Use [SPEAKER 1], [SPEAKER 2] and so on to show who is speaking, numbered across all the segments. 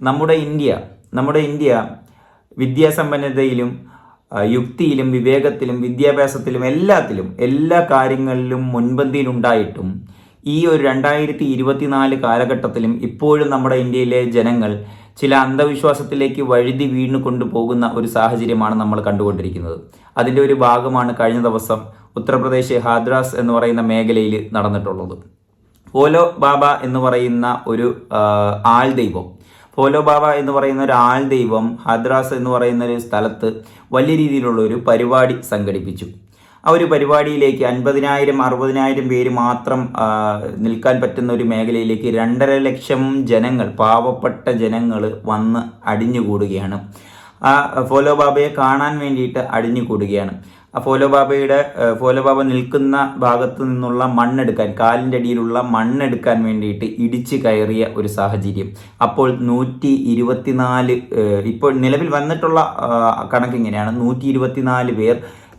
[SPEAKER 1] നമ്മുടെ ഇന്ത്യ നമ്മുടെ ഇന്ത്യ വിദ്യാസമ്പന്നതയിലും യുക്തിയിലും വിവേകത്തിലും വിദ്യാഭ്യാസത്തിലും എല്ലാത്തിലും എല്ലാ കാര്യങ്ങളിലും മുൻപന്തിയിലുണ്ടായിട്ടും ഈ ഒരു രണ്ടായിരത്തി ഇരുപത്തിനാല് കാലഘട്ടത്തിലും ഇപ്പോഴും നമ്മുടെ ഇന്ത്യയിലെ ജനങ്ങൾ ചില അന്ധവിശ്വാസത്തിലേക്ക് വഴുതി വീണു കൊണ്ടുപോകുന്ന ഒരു സാഹചര്യമാണ് നമ്മൾ കണ്ടുകൊണ്ടിരിക്കുന്നത്. അതിന്റെ ഒരു ഭാഗമാണ് കഴിഞ്ഞ ദിവസം ഉത്തർപ്രദേശ് ഹാദ്രാസ് എന്ന് പറയുന്ന മേഖലയിൽ നടന്നിട്ടുള്ളത്. ഓലോ ബാബ എന്ന് പറയുന്ന ഒരു ആ, ആൾ ദൈവം പോലോ ബാബ എന്ന് പറയുന്ന ഒരു ആൾ ദൈവം ഹദ്രാസ് എന്ന് പറയുന്ന ഒരു സ്ഥലത്ത് വലിയ രീതിയിലുള്ള ഒരു പരിപാടി സംഘടിപ്പിച്ചു. ആ ഒരു പരിപാടിയിലേക്ക് അൻപതിനായിരം അറുപതിനായിരം പേര് മാത്രം നിൽക്കാൻ പറ്റുന്ന ഒരു മേഖലയിലേക്ക് രണ്ടര ലക്ഷം ജനങ്ങൾ പാവപ്പെട്ട ജനങ്ങൾ വന്ന് അടിഞ്ഞുകൂടുകയാണ്. ആ ഫോലോ ബാബയെ കാണാൻ വേണ്ടിയിട്ട് അടിഞ്ഞുകൂടുകയാണ്. ഫോലോ ബാബയുടെ ഫോലോ ബാബ നിൽക്കുന്ന ഭാഗത്ത് നിന്നുള്ള മണ്ണെടുക്കാൻ കാലിന്റെ അടിയിലുള്ള മണ്ണെടുക്കാൻ വേണ്ടിയിട്ട് ഇടിച്ചു കയറിയ ഒരു സാഹചര്യം. അപ്പോൾ നൂറ്റി ഇരുപത്തിനാല് ഇപ്പോൾ നിലവിൽ വന്നിട്ടുള്ള ആ, കണക്ക് ഇങ്ങനെയാണ്. നൂറ്റി ഇരുപത്തിനാല് പേർ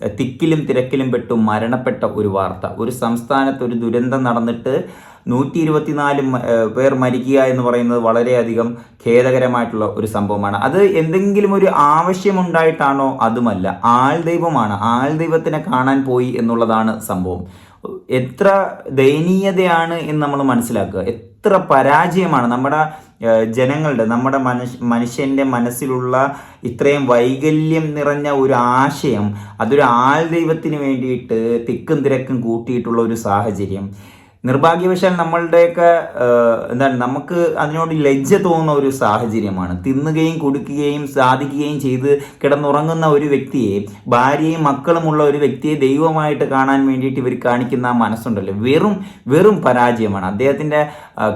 [SPEAKER 1] തിക്കിലും തിരക്കിലും പെട്ടു മരണപ്പെട്ട ഒരു വാർത്ത. ഒരു സംസ്ഥാനത്ത് ഒരു ദുരന്തം നടന്നിട്ട് നൂറ്റി ഇരുപത്തിനാല് പേർ മരിക്കുക എന്ന് പറയുന്നത് വളരെയധികം ഖേദകരമായിട്ടുള്ള ഒരു സംഭവമാണ്. അത് എന്തെങ്കിലും ഒരു ആവശ്യമുണ്ടായിട്ടാണോ? അതുമല്ല. ആൾ ദൈവമാണ്. ആൾ ദൈവത്തിനെ കാണാൻ പോയി എന്നുള്ളതാണ് സംഭവം. എത്ര ദയനീയതയാണ് എന്ന് നമ്മൾ മനസ്സിലാക്കുക. എത്ര പരാജയമാണ് നമ്മുടെ ജനങ്ങളുടെ നമ്മുടെ മനുഷ്യ മനുഷ്യന്റെ മനസ്സിലുള്ള ഇത്രയും വൈകല്യം നിറഞ്ഞ ഒരു ആശയം അതൊരു ആൾ ദൈവത്തിന് വേണ്ടിയിട്ട് തിക്കും തിരക്കും കൂട്ടിയിട്ടുള്ള ഒരു സാഹചര്യം. നിർഭാഗ്യവശാൽ നമ്മളുടെയൊക്കെ എന്താണ് നമുക്ക് അതിനോട് ലജ്ജ തോന്നുന്ന ഒരു സാഹചര്യമാണ്. തിന്നുകയും കുടിക്കുകയും സാധിക്കുകയും ചെയ്ത് കിടന്നുറങ്ങുന്ന ഒരു വ്യക്തിയെ ഭാര്യയും മക്കളുമുള്ള ഒരു വ്യക്തിയെ ദൈവമായിട്ട് കാണാൻ വേണ്ടിയിട്ട് ഇവർ കാണിക്കുന്ന മനസ്സുണ്ടല്ലോ. വെറും വെറും പരാജയമാണ്. അദ്ദേഹത്തിന്റെ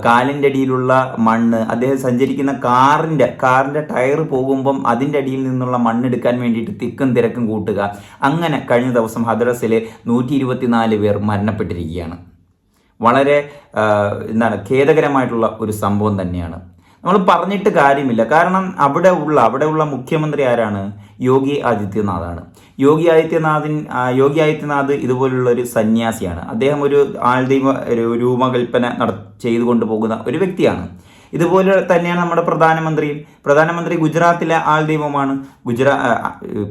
[SPEAKER 1] കാലിന്റെ അടിയിലുള്ള മണ്ണ് അദ്ദേഹം സഞ്ചരിക്കുന്ന കാറിന്റെ കാറിന്റെ ടയർ പോകുമ്പം അതിന്റെ അടിയിൽ നിന്നുള്ള മണ്ണെടുക്കാൻ വേണ്ടിയിട്ട് തിക്കും തിരക്കും കൂട്ടുക. അങ്ങനെ കഴിഞ്ഞ ദിവസം ഹദ്രസിലെ നൂറ്റി പേർ മരണപ്പെട്ടിരിക്കുകയാണ്. വളരെ എന്താണ് ഖേദകരമായിട്ടുള്ള ഒരു സംഭവം തന്നെയാണ്. നമ്മൾ പറഞ്ഞിട്ട് കാര്യമില്ല. കാരണം അവിടെ ഉള്ള അവിടെ ഉള്ള മുഖ്യമന്ത്രി ആരാണ്? യോഗി ആദിത്യനാഥാണ്. യോഗി ആദിത്യനാഥിൻ യോഗി ആദിത്യനാഥ് ഇതുപോലുള്ള ഒരു സന്യാസിയാണ്. അദ്ദേഹം ഒരു ആൾദൈവ രൂപകൽപ്പന നട ചെയ്തുകൊണ്ട് പോകുന്ന ഒരു വ്യക്തിയാണ്. ഇതുപോലെ തന്നെയാണ് നമ്മുടെ പ്രധാനമന്ത്രിയും. പ്രധാനമന്ത്രി ഗുജറാത്തിലെ ആൾ ദൈവമാണ്. ഗുജറാ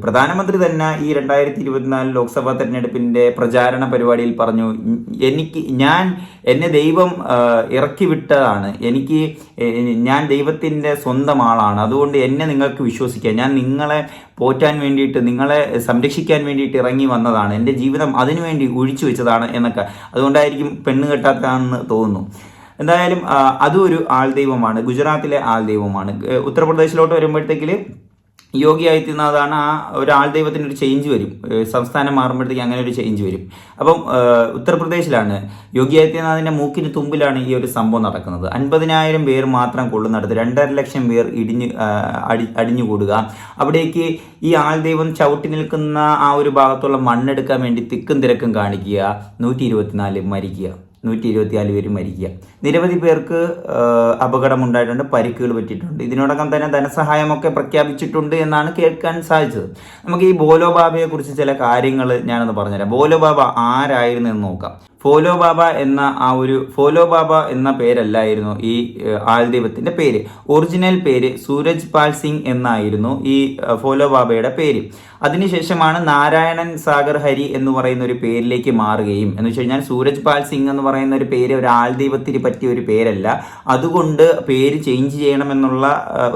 [SPEAKER 1] പ്രധാനമന്ത്രി തന്നെ ഈ രണ്ടായിരത്തി ഇരുപത്തിനാല് ലോക്സഭാ തെരഞ്ഞെടുപ്പിന്റെ പ്രചാരണ പരിപാടിയിൽ പറഞ്ഞു എനിക്ക് ഞാൻ എന്നെ ദൈവം ഇറക്കി വിട്ടതാണ് എനിക്ക് ഞാൻ ദൈവത്തിന്റെ സ്വന്തം ആളാണ്. അതുകൊണ്ട് എന്നെ നിങ്ങൾക്ക് വിശ്വസിക്കാം. ഞാൻ നിങ്ങളെ പോറ്റാൻ വേണ്ടിയിട്ട് നിങ്ങളെ സംരക്ഷിക്കാൻ വേണ്ടിയിട്ട് ഇറങ്ങി വന്നതാണ്. എന്റെ ജീവിതം അതിനുവേണ്ടി ഒഴിച്ചു വെച്ചതാണ് എന്നൊക്കെ. അതുകൊണ്ടായിരിക്കും പെണ്ണ് കെട്ടാത്തതാണെന്ന് തോന്നുന്നു. എന്തായാലും അതും ഒരു ആൾ ദൈവമാണ് ഗുജറാത്തിലെ ആൾ ദൈവമാണ്. ഉത്തർപ്രദേശിലോട്ട് വരുമ്പോഴത്തേക്കിൽ യോഗി ആദിത്യനാഥാണ് ആ ഒരു ദൈവത്തിന് ഒരു ചേഞ്ച് വരും. സംസ്ഥാനം മാറുമ്പോഴത്തേക്ക് അങ്ങനെ ഒരു ചേഞ്ച് വരും. അപ്പം ഉത്തർപ്രദേശിലാണ് യോഗി ആദിത്യനാഥിന്റെ മൂക്കിന് തുമ്പിലാണ് ഈ ഒരു സംഭവം നടക്കുന്നത്. അൻപതിനായിരം പേർ മാത്രം കൊള്ളുന്നിടത്ത് രണ്ടര ലക്ഷം പേർ ഇടിഞ്ഞ് അടി അടിഞ്ഞുകൂടുക. അവിടേക്ക് ഈ ആൾ ദൈവം ചവിട്ടി നിൽക്കുന്ന ആ ഒരു ഭാഗത്തുള്ള മണ്ണെടുക്കാൻ വേണ്ടി തിക്കും തിരക്കും കാണിക്കുക. നൂറ്റി മരിക്കുക. നൂറ്റി ഇരുപത്തിനാല് പേര് മരിക്കുക. നിരവധി പേർക്ക് അപകടം അപകടമുണ്ടായിട്ടുണ്ട് പരിക്കുകൾ പറ്റിയിട്ടുണ്ട്. ഇതിനോടകം തന്നെ ധനസഹായമൊക്കെ പ്രഖ്യാപിച്ചിട്ടുണ്ട് എന്നാണ് കേൾക്കാൻ സാധിച്ചത്. നമുക്ക് ഈ ബോലോ കുറിച്ച് ചില കാര്യങ്ങൾ ഞാനൊന്ന് പറഞ്ഞുതരാം. ബോലോ ബാബ ആരായിരുന്നു എന്ന് നോക്കാം. ഫോലോ ബാബ എന്ന ആ ഒരു ഫോലോ ബാബ എന്ന പേരല്ലായിരുന്നു ഈ ഏഹ്, ആൾദൈവത്തിന്റെ പേര്. ഒറിജിനൽ പേര് സൂരജ് പാൽ സിംഗ് എന്നായിരുന്നു ഈ ഫോലോ ബാബയുടെ പേര്. അതിനുശേഷമാണ് നാരായണൻ സാഗർ ഹരി എന്ന് പറയുന്ന ഒരു പേരിലേക്ക് മാറുകയും എന്ന് വെച്ച് കഴിഞ്ഞാൽ സൂരജ് പാൽ സിംഗ് എന്ന് പറയുന്ന ഒരു പേര് ഒരു ആൾദൈവത്തിന് പറ്റിയ ഒരു പേരല്ല. അതുകൊണ്ട് പേര് ചേഞ്ച് ചെയ്യണമെന്നുള്ള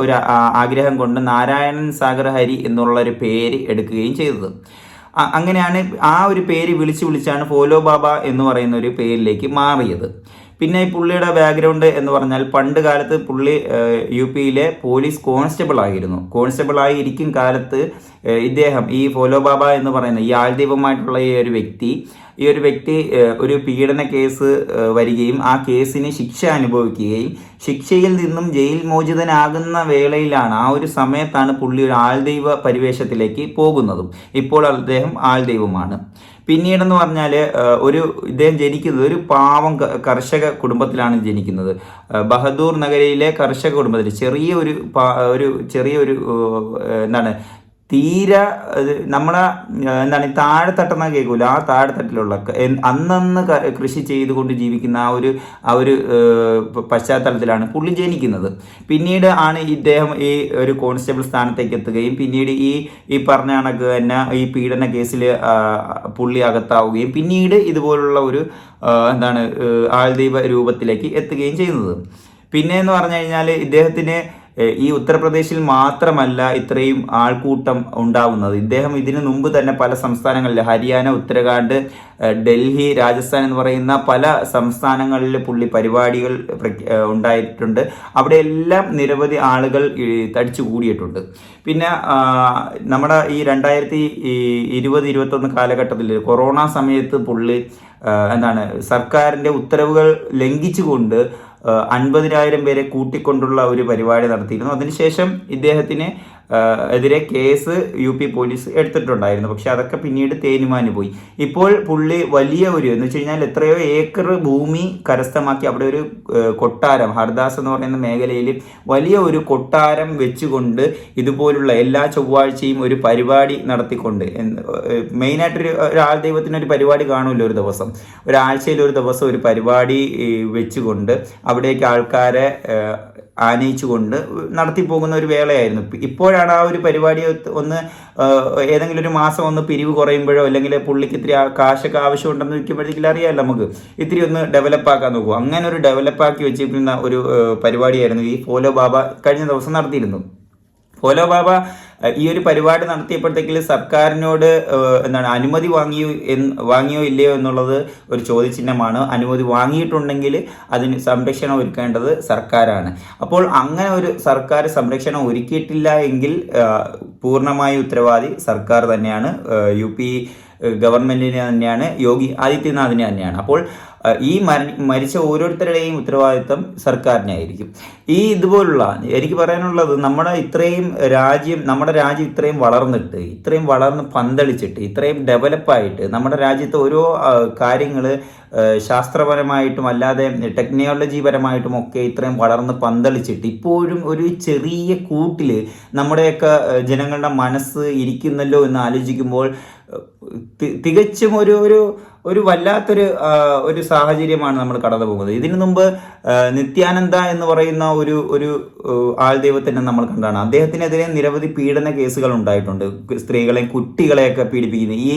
[SPEAKER 1] ഒരു ആഗ്രഹം കൊണ്ട് നാരായണൻ സാഗർ ഹരി എന്നുള്ള ഒരു പേര് എടുക്കുകയും ചെയ്തത്. അങ്ങനെയാണ് ആ ഒരു പേര് വിളിച്ച് വിളിച്ചാണ് ഫോലോ ബാബ എന്ന് പറയുന്ന ഒരു പേരിലേക്ക് മാറിയത്. പിന്നെ ഈ പുള്ളിയുടെ ബാക്ക്ഗ്രൗണ്ട് എന്ന് പറഞ്ഞാൽ പണ്ട് കാലത്ത് പുള്ളി യു പിയിലെ പോലീസ് കോൺസ്റ്റബിൾ ആയിരുന്നു. കോൺസ്റ്റബിൾ ആയിരിക്കും കാലത്ത് ഇദ്ദേഹം ഈ ഫോലോ ബാബ എന്ന് പറയുന്ന ഈ ആൾദൈവമായിട്ടുള്ള ഈ ഒരു വ്യക്തി ഈ ഒരു വ്യക്തി ഒരു പീഡന കേസ് വരികയും ആ കേസിന് ശിക്ഷ അനുഭവിക്കുകയും ശിക്ഷയിൽ നിന്നും ജയിൽ മോചിതനാകുന്ന വേളയിലാണ് ആ ഒരു സമയത്താണ് പുള്ളി ഒരു ആൾദൈവ പരിവേഷത്തിലേക്ക് പോകുന്നതും. ഇപ്പോൾ അദ്ദേഹം ആൾദൈവമാണ്. പിന്നീടെന്ന് പറഞ്ഞാൽ ഒരു ഇദ്ദേഹം ജനിക്കുന്നത് ഒരു പാവം കർഷക കുടുംബത്തിലാണ് ജനിക്കുന്നത്. ബഹദൂർ നഗരയിലെ കർഷക കുടുംബത്തിൽ ചെറിയ ഒരു ഒരു ചെറിയ ഒരു എന്താണ് തീരെ നമ്മളെ എന്താണ് താഴെത്തട്ടെന്ന കേൾക്കൂല ആ താഴെത്തട്ടിലുള്ള അന്നന്ന് കൃഷി ചെയ്തുകൊണ്ട് ജീവിക്കുന്ന ആ ഒരു ആ ഒരു പശ്ചാത്തലത്തിലാണ് പുള്ളി ജനിക്കുന്നത്. പിന്നീട് ആണ് ഇദ്ദേഹം ഈ ഒരു കോൺസ്റ്റബിൾ സ്ഥാനത്തേക്ക് എത്തുകയും പിന്നീട് ഈ ഈ പറഞ്ഞ കണക്ക് തന്നെ ഈ പീഡന കേസിൽ പുള്ളി അകത്താവുകയും പിന്നീട് ഇതുപോലുള്ള ഒരു എന്താണ് ആൾദീപ രൂപത്തിലേക്ക് എത്തുകയും ചെയ്യുന്നത്. പിന്നെ എന്ന് പറഞ്ഞു കഴിഞ്ഞാൽ ഇദ്ദേഹത്തിന് ഈ ഉത്തർപ്രദേശിൽ മാത്രമല്ല ഇത്രയും ആൾക്കൂട്ടം ഉണ്ടാവുന്നത്. ഇദ്ദേഹം ഇതിനു മുമ്പ് തന്നെ പല സംസ്ഥാനങ്ങളിൽ ഹരിയാന ഉത്തരാഖണ്ഡ് ഡൽഹി രാജസ്ഥാൻ എന്ന് പറയുന്ന പല സംസ്ഥാനങ്ങളിൽ പുള്ളി പരിപാടികൾ ഉണ്ടായിട്ടുണ്ട്. അവിടെയെല്ലാം നിരവധി ആളുകൾ തടിച്ചു കൂടിയിട്ടുണ്ട്. പിന്നെ നമ്മുടെ ഈ രണ്ടായിരത്തി ഇരുപത് ഇരുപത്തൊന്ന് കാലഘട്ടത്തിൽ കൊറോണ സമയത്ത് പുള്ളി എന്താണ് സർക്കാരിന്റെ ഉത്തരവുകൾ ലംഘിച്ചുകൊണ്ട് അൻപതിനായിരം പേരെ കൂട്ടിക്കൊണ്ടുള്ള ഒരു പരിപാടി നടത്തിയിരുന്നു. അതിനുശേഷം ഇദ്ദേഹത്തിന് എതിരെ കേസ് യു പി പോലീസ് എടുത്തിട്ടുണ്ടായിരുന്നു. പക്ഷെ അതൊക്കെ പിന്നീട് തേനുമാന് പോയി. ഇപ്പോൾ പുള്ളി വലിയ ഒരു എന്ന് വെച്ച് കഴിഞ്ഞാൽ എത്രയോ ഏക്കർ ഭൂമി കരസ്ഥമാക്കി അവിടെ ഒരു കൊട്ടാരം ഹർദാസ് എന്ന് പറയുന്ന മേഖലയിൽ വലിയ ഒരു കൊട്ടാരം വെച്ചുകൊണ്ട് ഇതുപോലുള്ള എല്ലാ ചൊവ്വാഴ്ചയും ഒരു പരിപാടി നടത്തിക്കൊണ്ട് മെയിനായിട്ടൊരു ഒരാൾ ദൈവത്തിന് ഒരു പരിപാടി കാണുമല്ലോ ഒരു ദിവസം. ഒരാഴ്ചയിൽ ഒരു ദിവസം ഒരു പരിപാടി വെച്ചുകൊണ്ട് അവിടേക്ക് ആൾക്കാരെ ആനയിച്ചുകൊണ്ട് നടത്തി പോകുന്ന ഒരു വേളയായിരുന്നു. ഇപ്പോഴാണ് ആ ഒരു പരിപാടി ഒന്ന് ഏതെങ്കിലും ഒരു മാസം ഒന്ന് പിരിവ് കുറയുമ്പോഴോ അല്ലെങ്കിൽ പുള്ളിക്ക് ഇത്തിരി കാശൊക്കെ ആവശ്യമുണ്ടെന്ന് വയ്ക്കുമ്പോഴത്തേക്കും അറിയാമല്ലോ നമുക്ക്. ഇത്തിരി ഒന്ന് ഡെവലപ്പ് ആക്കാൻ നോക്കൂ. അങ്ങനെ ഒരു ഡെവലപ്പാക്കി വെച്ചിരിക്കുന്ന ഒരു പരിപാടിയായിരുന്നു ഈ ഫോലോ ബാബ കഴിഞ്ഞ ദിവസം നടത്തിയിരുന്നു ഫോലോ ബാബ ഈ ഒരു പരിപാടി നടത്തിയപ്പോഴത്തേക്കിൽ സർക്കാരിനോട് എന്താണ് അനുമതി വാങ്ങിയോ വാങ്ങിയോ ഇല്ലയോ എന്നുള്ളത് ഒരു ചോദ്യചിഹ്നമാണ്. അനുമതി വാങ്ങിയിട്ടുണ്ടെങ്കിൽ അതിന് സംരക്ഷണം ഒരുക്കേണ്ടത് സർക്കാരാണ്. അപ്പോൾ അങ്ങനെ ഒരു സർക്കാർ സംരക്ഷണം ഒരുക്കിയിട്ടില്ല എങ്കിൽ പൂർണമായ ഉത്തരവാദി സർക്കാർ തന്നെയാണ്. യു പി ഗവൺമെന്റിനെ തന്നെയാണ് യോഗി ആദിത്യനാഥിനെ തന്നെയാണ്. അപ്പോൾ ഈ മരിച്ച ഓരോരുത്തരുടെയും ഉത്തരവാദിത്തം സർക്കാരിനായിരിക്കും. ഈ ഇതുപോലുള്ള എനിക്ക് പറയാനുള്ളത് നമ്മുടെ ഇത്രയും രാജ്യം നമ്മുടെ രാജ്യം ഇത്രയും വളർന്നിട്ട് ഇത്രയും വളർന്ന് പന്തളിച്ചിട്ട് ഇത്രയും ഡെവലപ്പായിട്ട് നമ്മുടെ രാജ്യത്തെ ഓരോ കാര്യങ്ങൾ ശാസ്ത്രപരമായിട്ടും അല്ലാതെ ടെക്നോളജി പരമായിട്ടും ഒക്കെ ഇത്രയും വളർന്ന് പന്തളിച്ചിട്ട് ഇപ്പോഴും ഒരു ചെറിയ കൂട്ടിൽ നമ്മുടെയൊക്കെ ജനങ്ങളുടെ മനസ്സ് ഇരിക്കുന്നല്ലോ എന്ന് ആലോചിക്കുമ്പോൾ തികച്ചും ഒരു ഒരു ഒരു വല്ലാത്തൊരു ഒരു സാഹചര്യമാണ് നമ്മൾ കടന്നു പോകുന്നത്. ഇതിനു മുമ്പ് നിത്യാനന്ദ എന്ന് പറയുന്ന ഒരു ഒരു ആൾ ദൈവത്തിനെ നമ്മൾ കണ്ടാണ്. അദ്ദേഹത്തിനെതിരെ നിരവധി പീഡന കേസുകൾ ഉണ്ടായിട്ടുണ്ട്. സ്ത്രീകളെ കുട്ടികളെയൊക്കെ പീഡിപ്പിക്കുന്നത് ഈ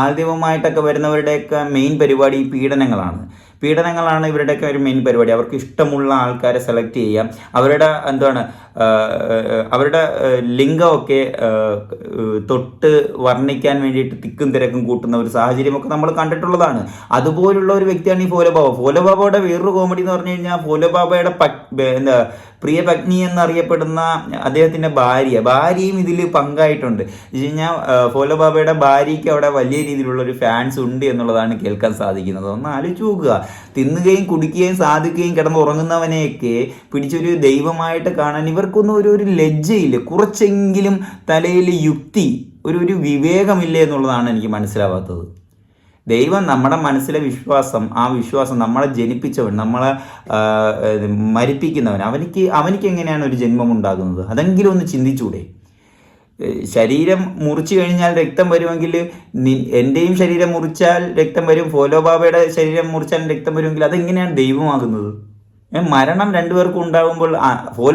[SPEAKER 1] ആൾ ദൈവമായിട്ടൊക്കെ വരുന്നവരുടെയൊക്കെ മെയിൻ പരിപാടി ഈ പീഡനങ്ങളാണ്. പീഡനങ്ങളാണ് ഇവരുടെയൊക്കെ ഒരു മെയിൻ പരിപാടി. അവർക്ക് ഇഷ്ടമുള്ള ആൾക്കാരെ സെലക്ട് ചെയ്യാം അവരുടെ എന്താണ് അവരുടെ ലിംഗമൊക്കെ തൊട്ട് വർണിക്കാൻ വേണ്ടിയിട്ട് തിക്കും തിരക്കും കൂട്ടുന്ന ഒരു സാഹചര്യമൊക്കെ നമ്മൾ കണ്ടിട്ടുള്ളതാണ്. അതുപോലുള്ള ഒരു വ്യക്തിയാണ് ഈ ഫോലോബാബ. ഫോലോബാബയുടെ വേറൊരു കോമഡി എന്ന് പറഞ്ഞു കഴിഞ്ഞാൽ ഫോലോബാബയുടെ എന്താ പ്രിയ പത്നി എന്നറിയപ്പെടുന്ന അദ്ദേഹത്തിന്റെ ഭാര്യ. ഭാര്യയും ഇതിൽ പങ്കായിട്ടുണ്ട്. വെച്ച് കഴിഞ്ഞാൽ ഫോലോ ബാബയുടെ ഭാര്യയ്ക്ക് അവിടെ വലിയ രീതിയിലുള്ള ഒരു ഫാൻസ് ഉണ്ട് എന്നുള്ളതാണ് കേൾക്കാൻ സാധിക്കുന്നത്. ഒന്ന് ആലോചിച്ച് നോക്കുക. തിന്നുകയും കുടിക്കുകയും സാധിക്കുകയും കിടന്നുറങ്ങുന്നവനെയൊക്കെ പിടിച്ചൊരു ദൈവമായിട്ട് കാണാൻ ഇവർക്കൊന്നും ഒരു ഒരു ലജ്ജയില്ല. കുറച്ചെങ്കിലും തലയിൽ യുക്തി ഒരു ഒരു വിവേകമില്ല എന്നുള്ളതാണ് എനിക്ക് മനസ്സിലാവാത്തത്. ദൈവം നമ്മുടെ മനസ്സിലെ വിശ്വാസം ആ വിശ്വാസം നമ്മളെ ജനിപ്പിച്ചവൻ നമ്മളെ മരിപ്പിക്കുന്നവൻ അവനിക്ക് അവനിക്ക് എങ്ങനെയാണ് ഒരു ജന്മം ഉണ്ടാകുന്നത്? അതെങ്കിലും ഒന്ന് ചിന്തിച്ചൂടെ. ശരീരം മുറിച്ചു കഴിഞ്ഞാൽ രക്തം വരുമെങ്കിൽ എന്റെയും ശരീരം മുറിച്ചാൽ രക്തം വരും ഫോലോ ബാബയുടെ ശരീരം മുറിച്ചാൽ രക്തം വരുമെങ്കിൽ അതെങ്ങനെയാണ് ദൈവമാകുന്നത്? മരണം രണ്ടുപേർക്കും ഉണ്ടാകുമ്പോൾ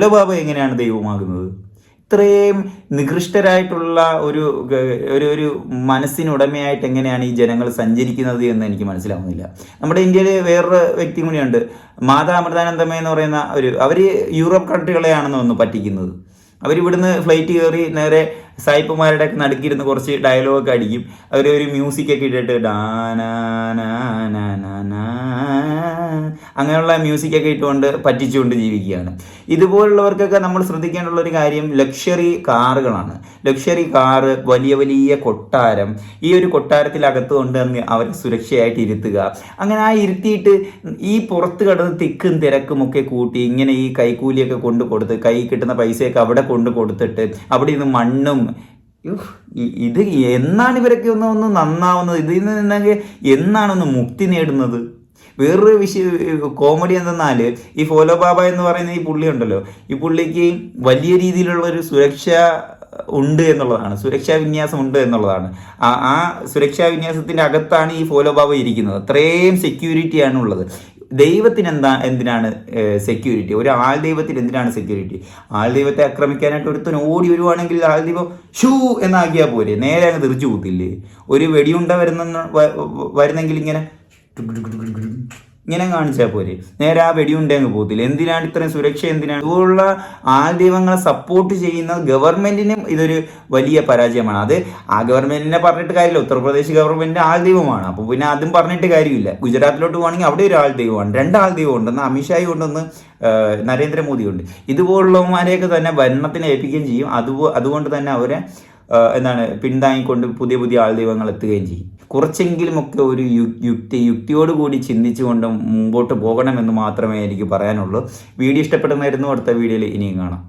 [SPEAKER 1] ബാബ എങ്ങനെയാണ് ദൈവമാകുന്നത്? ഇത്രയും നികൃഷ്ടരായിട്ടുള്ള ഒരു ഒരു ഒരു മനസ്സിനുടമയായിട്ട് എങ്ങനെയാണ് ഈ ജനങ്ങൾ സഞ്ചരിക്കുന്നത് എന്ന് എനിക്ക് മനസ്സിലാവുന്നില്ല. നമ്മുടെ ഇന്ത്യയിൽ വേറൊരു വ്യക്തി കൂടിയുണ്ട് മാതാ അമൃതാനന്ദമ്മ എന്ന് പറയുന്ന ഒരു അവർ യൂറോപ്പ് കൺട്രികളെയാണെന്ന് ഒന്ന് പറ്റിക്കുന്നത്. അവരിവിടുന്ന് ഫ്ലൈറ്റ് കയറി നേരെ സായിപ്പുമാരുടെ ഒക്കെ നടുക്കിരുന്ന് കുറച്ച് ഡയലോഗൊക്കെ അടിക്കും. അവർ ഒരു മ്യൂസിക് ഒക്കെ ഇട്ടിട്ട് അങ്ങനെയുള്ള മ്യൂസിക് ഒക്കെ ഇട്ടുകൊണ്ട് പറ്റിച്ചുകൊണ്ട് ജീവിക്കുകയാണ്. ഇതുപോലുള്ളവർക്കൊക്കെ നമ്മൾ ശ്രദ്ധിക്കേണ്ടുള്ള ഒരു കാര്യം ലക്ഷറി കാറുകളാണ്. ലക്ഷറി കാറ് വലിയ വലിയ കൊട്ടാരം ഈ ഒരു കൊട്ടാരത്തിലകത്ത് കൊണ്ടുവന്ന് അവരെ സുരക്ഷയായിട്ട് ഇരുത്തുക. അങ്ങനെ ആ ഇരുത്തിയിട്ട് ഈ പുറത്ത് കടന്ന് തിക്കും തിരക്കും ഒക്കെ കൂട്ടി ഇങ്ങനെ ഈ കൈക്കൂലിയൊക്കെ കൊണ്ട് കൊടുത്ത് കൈ കിട്ടുന്ന പൈസയൊക്കെ അവിടെ കൊണ്ട് കൊടുത്തിട്ട് അവിടെ നിന്ന് മണ്ണും ഇത് എന്നാണ് ഇവരൊക്കെ ഒന്ന് ഒന്ന് നന്നാവുന്നത്? ഇതിൽ നിന്നെങ്കിൽ എന്നാണൊന്ന് മുക്തി നേടുന്നത്? വേറൊരു വിഷയ കോമഡി എന്തെന്നാൽ ഈ ഫോലോ ബാബ എന്ന് പറയുന്ന ഈ പുള്ളി ഉണ്ടല്ലോ. ഈ പുള്ളിക്ക് വലിയ രീതിയിലുള്ള ഒരു സുരക്ഷ ഉണ്ട് എന്നുള്ളതാണ്. സുരക്ഷാ വിന്യാസം ഉണ്ട് എന്നുള്ളതാണ്. ആ സുരക്ഷാ വിന്യാസത്തിന്റെ അകത്താണ് ഈ ഫോലോ ബാബ ഇരിക്കുന്നത്. അത്രയും സെക്യൂരിറ്റിയാണ് ഉള്ളത് ദൈവത്തിന് എന്താ എന്തിനാണ് സെക്യൂരിറ്റി ഒരു ആൾ ദൈവത്തിന് എന്തിനാണ് സെക്യൂരിറ്റി ആൾ ദൈവത്തെ ആക്രമിക്കാനായിട്ട് ഒരുത്തൻ ഓടി വരുവാണെങ്കിൽ ആൾ ദൈവം ഷൂ എന്നാക്കിയാൽ പോരെ? നേരെ അങ്ങ് തിരിച്ചു കൂത്തില്ലേ ഒരു വെടിയുണ്ട വരുന്ന വരുന്നെങ്കിൽ ഇങ്ങനെ ഇങ്ങനെ കാണിച്ചാൽ പോരെ. നേരെ ആ വെടിയുണ്ട അങ്ങ് പോകത്തില്ല. എന്തിനാണ് ഇത്രയും സുരക്ഷ? എന്തിനാണ്? ഇതുപോലുള്ള ആൾദൈവങ്ങളെ സപ്പോർട്ട് ചെയ്യുന്ന ഗവൺമെന്റിനും ഇതൊരു വലിയ പരാജയമാണ്. അത് ആ ഗവൺമെന്റിനെ പറഞ്ഞിട്ട് കാര്യമില്ല. ഉത്തർപ്രദേശ് ഗവൺമെന്റിന്റെ ആൾദൈവമാണ്. അപ്പോൾ പിന്നെ അതും പറഞ്ഞിട്ട് കാര്യമില്ല. ഗുജറാത്തിലോട്ട് പോകണമെങ്കിൽ അവിടെ ഒരു ആൾ ദൈവമാണ് രണ്ട് ആൾദൈവം ഉണ്ടെന്ന് അമിത്ഷായി കൊണ്ടൊന്ന് നരേന്ദ്രമോദി ഉണ്ട് ഇതുപോലുള്ളവന്മാരെയൊക്കെ തന്നെ ഭരണത്തിന് ഏൽപ്പിക്കുകയും ചെയ്യും. അതുപോ അതുകൊണ്ട് തന്നെ അവരെ എന്താണ് പിന്താങ്ങിക്കൊണ്ട് പുതിയ പുതിയ ആൾ ദൈവങ്ങൾ എത്തുകയും ചെയ്യും. കുറച്ചെങ്കിലുമൊക്കെ ഒരു യുക്തി യുക്തി യുക്തിയോടുകൂടി ചിന്തിച്ചുകൊണ്ട് മുമ്പോട്ട് പോകണമെന്ന് മാത്രമേ എനിക്ക് പറയാനുള്ളൂ. വീഡിയോ ഇഷ്ടപ്പെടുന്നതായിരുന്നു അടുത്ത വീഡിയോയിൽ ഇനിയും കാണാം.